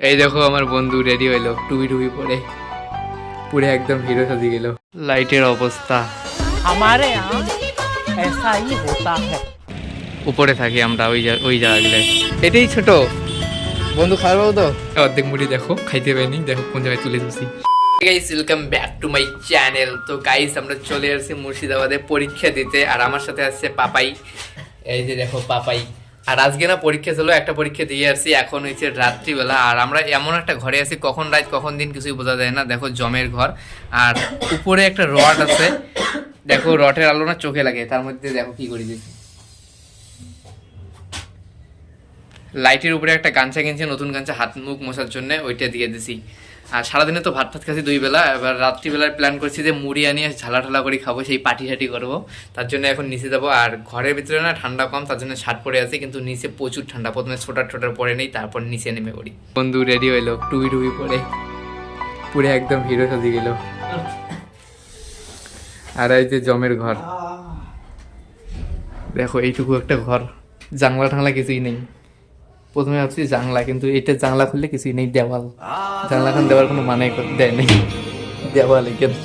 এই দেখো আমার বন্ধু রেডি হইল টুবি টুবি পরে। পুরে একদম হিরো সাজি গেল। লাইটের অবস্থা। আমারে এসাই হোতা হ্যায় উপরে থাকি আমরা ওই ওই জায়গাগুলোয় এটাই ছোট। বন্ধু খাওয়া তো? অর্ধেক মুড়ি দেখো খাইতে পাইনি দেখো কোন জায়গায় চলে এসেছি guys welcome back to my channel তো গাইস আমরা চলে আসছি মুর্শিদাবাদে পরীক্ষা দিতে আর আমার সাথে আছে পাপাই। এই যে দেখো পাপাই। আর আজকে না পরীক্ষা ছিল, একটা পরীক্ষা দিয়ে আসছি এখন হচ্ছে রাত্রিবেলা। আর আমরা এমন একটা ঘরে আছি, কখন রাত, কখন দিন কিছুই বোঝা যায় না। দেখো জমের ঘর। আর উপরে একটা রড আছে। দেখো রটের আলো না চোখে লাগে, তার মধ্যে দেখো কি করে দিয়েছি লাইটের উপরে একটা গামছা কিনছে, নতুন গামছা, হাত মুখ মোছার জন্য, ওইটা দিয়ে দিছি। আর সারাদিনে তো ভাত ভাত খাচ্ছি দুই বেলা, এবার রাত্রিবেলার প্ল্যান করছি যে মুড়ি আনিয়ে ঝালা ঠালা করে খাব, সেই পাটি ঠাটি করব। তার জন্য এখন নিচে যাব, আর ঘরের ভিতরে না ঠান্ডা কম, তার জন্য শার্ট পরে আছে, কিন্তু নিচে প্রচুর ঠান্ডা, প্রথমে ছোটার ছোটার পরে নেই, তারপর নিচে নেমে পড়ি। বন্ধু রেডি হইল টুবি টুবি পরে। পুরো একদম হিরো সাজি গেল। আর এই যে জমের ঘর। দেখো, এইটুকু একটা ঘর জানলা টাংলা কিছুই নেই। প্রথমে ভাবছি জানলা, কিন্তু এটা জানলা খুললে কিছুই নেই, দেওয়াল। জানলা খান দেওয়ার কোনো মানে দেয় নেই। দেওয়াল এখানে।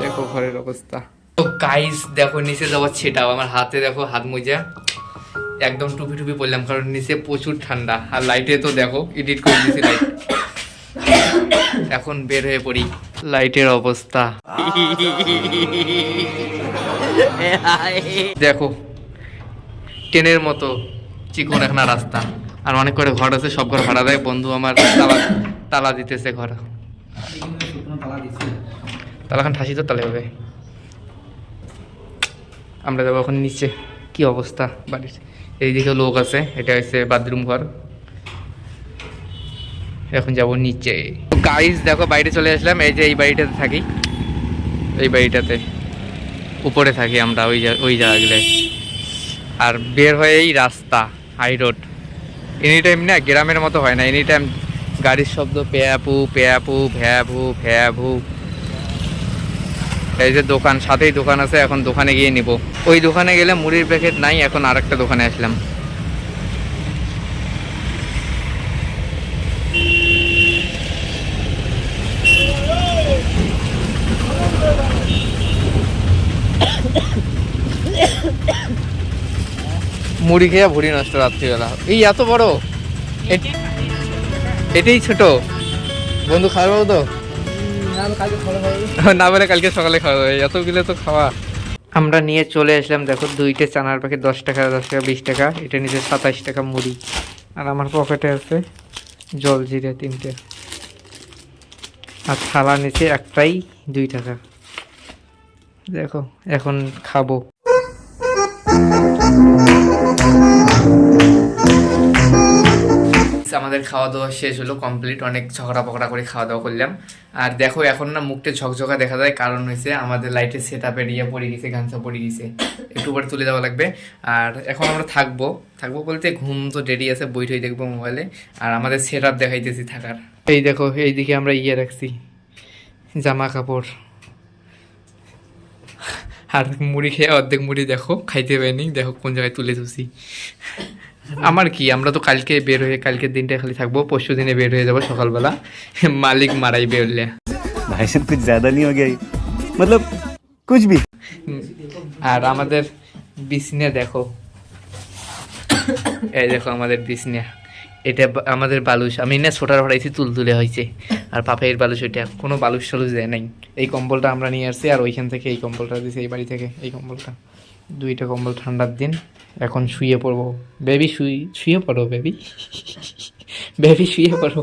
দেখো ঘরের অবস্থা। তো গাইস দেখো, নিচে যাওয়ার ছেটাও, আমার হাতে দেখো, হাত মোজা একদম টুপি টুপি পরলাম, কারণ নিচে প্রচুর ঠান্ডা। আর লাইটে তো দেখো এডিট করে দিয়েছি লাইট এখন বের হয়ে পড়ি। লাইটের অবস্থা। দেখো, ট্রেনের মতো। চিকন একটা রাস্তা। আর অনেক করে ঘর আছে, সব ঘর ভাড়া দেয়। বন্ধু আমার তালা তালা দিতেছে ঘর। তালা তালাখান ঠাসি তো তালে হবে। আমরা যাব এখন নিচে। কি অবস্থা বাড়ির? এইদিকে লোক আছে, এটা হচ্ছে বাথরুম ঘর। এখন যাব নিচে। গাইস দেখো, বাইরে চলে আসলাম। এই যে এই বাড়িটাতে থাকি। এই বাড়িটাতে। উপরে থাকি আমরা, ওই ওই জায়গাগুলোয়। আর বের হয়ে এই রাস্তা। High road. এনি টাইম না গ্রামের মতো হয় না। এনি টাইম গাড়ির শব্দ পেয়াপু পেয়াপু, ভ্যাভু ভ্যাভু। এই যে দোকান, সাথেই দোকান আছে, এখন দোকানে গিয়ে নিব। ওই দোকানে গেলে মুড়ির প্যাকেট নাই, এখন আর একটা দোকানে আসলাম। মুড়ি খেয়ে ভুড়ি নষ্ট রাত্রিবেলা। এই এত বড়? এটাই ছোট। বন্ধু খাওয়াবো তো? না বলে কালকে সকালে খাওয়া হবে এতগুলো তো খাওয়া। আমরা নিয়ে চলে আসলাম, দেখো, দুইটা চানার প্যাকেট দশ টাকা দশ টাকা, বিশ টাকা। এটা নিচে সাতাশ টাকা মুড়ি। আর আমার পকেটে আছে জল জিরে তিনটে। আর থালা নিচে একটাই দুই টাকা। দেখো, এখন খাব। আমাদের খাওয়া দাওয়া শেষ হলো কমপ্লিট অনেক ঝগড়া পকড়া করে খাওয়া দাওয়া করলাম। আর দেখো, এখন না মুখটা ঝকঝকা দেখা যায়, কারণ হয়েছে আমাদের লাইটের সেট আপের ইয়ে পড়ে গেছে, গামছা পড়ে গেছে। একটু পরে তুলে দেওয়া লাগবে। আর এখন আমরা থাকব। থাকব বলতে ঘুম তো দেরি আছে, বই টই দেখব মোবাইলে আর আমাদের সেট আপ দেখাইতেছি থাকার। এই দেখো, এইদিকে আমরা ইয়ে রাখছি জামা কাপড় আর মুড়ি খেয়ে অর্ধেক মুড়ি দেখো খাইতে পারিনি দেখো কোন জায়গায় তুলে ধুসি আমার কি আমরা তো কালকে বের হয়ে কালকের দিনটা খালি থাকব পরশু দিনে বের হয়ে যাব সকালবেলা। মালিক মারাই বেরলে ভাই কিছু জ্যাদা নিয়ে গে মতলব কুছ আর আমাদের বিছনে দেখো এই দেখো আমাদের বিছনে। এটা আমাদের বালুস আমি না ছোটার ভাড়াইছি তুল তুলে হয়েছে। আর পাপাইয়ের বালুস ওইটা। কোনো বালুস টালুস দেয় নাই। এই কম্বলটা আমরা নিয়ে আসছি আর ওইখান থেকে এই কম্বলটা দিয়েছি এই বাড়ি থেকে এই কম্বলটা। দুইটা কম্বল ঠান্ডার দিন। এখন শুয়ে পড়ব। বেবি শুই শুয়ে পড়ো বেবি। বেবি শুয়ে পড়ো।